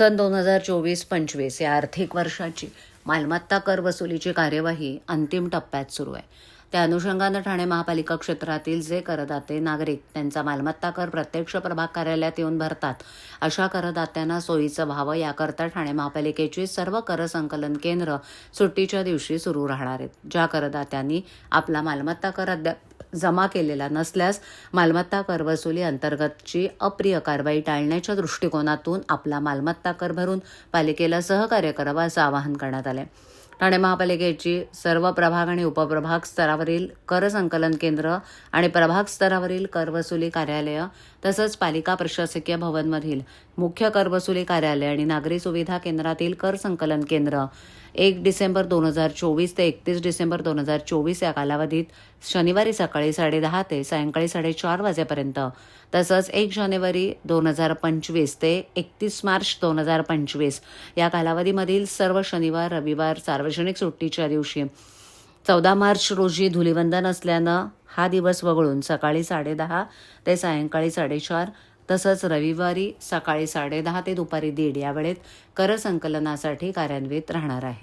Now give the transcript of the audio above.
सन दोन हजार चोवीस पंचवीस या आर्थिक वर्षाची मालमत्ता कर वसुलीची कार्यवाही अंतिम टप्प्यात सुरू आहे. त्या अनुषंगानं ठाणे महापालिका क्षेत्रातील जे करदाते नागरिक त्यांचा मालमत्ता कर प्रत्यक्ष प्रभाग कार्यालयात येऊन भरतात. अशा करदात्यांना सोयीचं व्हावं याकरता ठाणे महापालिकेची सर्व कर संकलन केंद्र सुट्टीच्या दिवशी सुरू राहणार आहेत. ज्या करदात्यांनी आपला मालमत्ता कर अद्याप जमा केलेला नसल्यास मालमत्ता कर वसुली अंतर्गतची अप्रिय कारवाई टाळण्याच्या दृष्टिकोनातून आपला मालमत्ता कर भरून पालिकेला सहकार्य करावं असं आवाहन करण्यात आलं ठाणे महापालिकेची सर्व प्रभाग आणि उपप्रभाग स्तरावरील कर संकलन केंद्र आणि प्रभाग स्तरावरील कर वसुली कार्यालयं तसंच पालिका प्रशासकीय भवनमधील मुख्य कर वसुली कार्यालय आणि नागरी सुविधा केंद्रातील कर संकलन केंद्र. एक डिसेंबर दोन हजार चोवीस ते एकतीस डिसेंबर दोन हजार चोवीस या कालावधीत शनिवारी सकाळी साडेदहा ते सायंकाळी साडेचार वाजेपर्यंत तसंच एक जानेवारी दोन हजार पंचवीस ते एकतीस मार्च दोन हजार पंचवीस या कालावधीमधील सर्व शनिवार रविवार सार्वजनिक सुट्टीच्या दिवशी. चौदा मार्च रोजी धुलिवंदन असल्यानं हा दिवस वगळून सकाळी साडेदहा ते सायंकाळी साडेचार तसंच रविवारी सकाळी साडेदहा ते दुपारी दीड या वेळेत कर संकलनासाठी कार्यान्वित राहणार आहे.